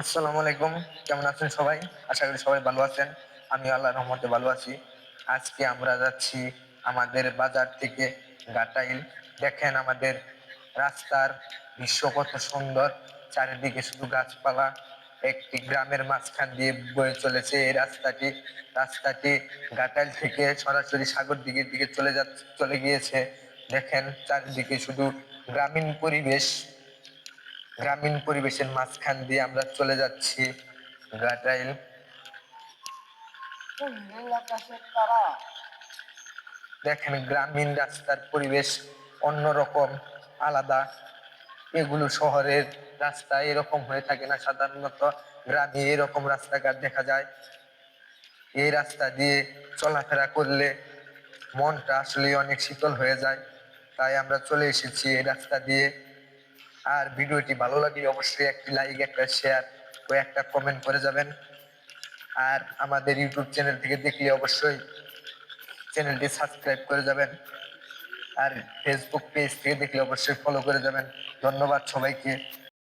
আসসালামু আলাইকুম। কেমন আছেন সবাই? আশা করি সবাই ভালো আছেন। আমি আল্লাহ রহমতে ভালো আছি। আজকে আমরা যাচ্ছি আমাদের বাজার থেকে গাটাইল। দেখেন আমাদের রাস্তার দৃশ্য কত সুন্দর। চারিদিকে শুধু গাছপালা। একটি গ্রামের মাঝখান দিয়ে বয়ে চলেছে এই রাস্তাটি। রাস্তাটি গাটাইল থেকে সরাসরি সাগর দিকের দিকে চলে যাচ্ছে, চলে গিয়েছে। দেখেন চারিদিকে শুধু গ্রামীণ পরিবেশ। গ্রামীণ পরিবেশের মাঝখান দিয়ে আমরা চলে যাচ্ছি গাটাইল দেখেন, গ্রামীণ রাস্তার পরিবেশ অন্যরকম, আলাদা। এগুলো শহরের রাস্তা এরকম হয়ে থাকে না। সাধারণত গ্রামে এরকম রাস্তাঘাট দেখা যায়। এই রাস্তা দিয়ে চলাফেরা করলে মনটা আসলে অনেক শীতল হয়ে যায়। তাই আমরা চলে এসেছি এই রাস্তা দিয়ে। আর ভিডিওটি ভালো লাগলে অবশ্যই একটি লাইক একটা শেয়ার ও একটা কমেন্ট করে যাবেন। আর আমাদের ইউটিউব চ্যানেল থেকে দেখলে অবশ্যই চ্যানেলটি সাবস্ক্রাইব করে যাবেন। আর ফেসবুক পেজ থেকে দেখলে অবশ্যই ফলো করে যাবেন। ধন্যবাদ সবাইকে।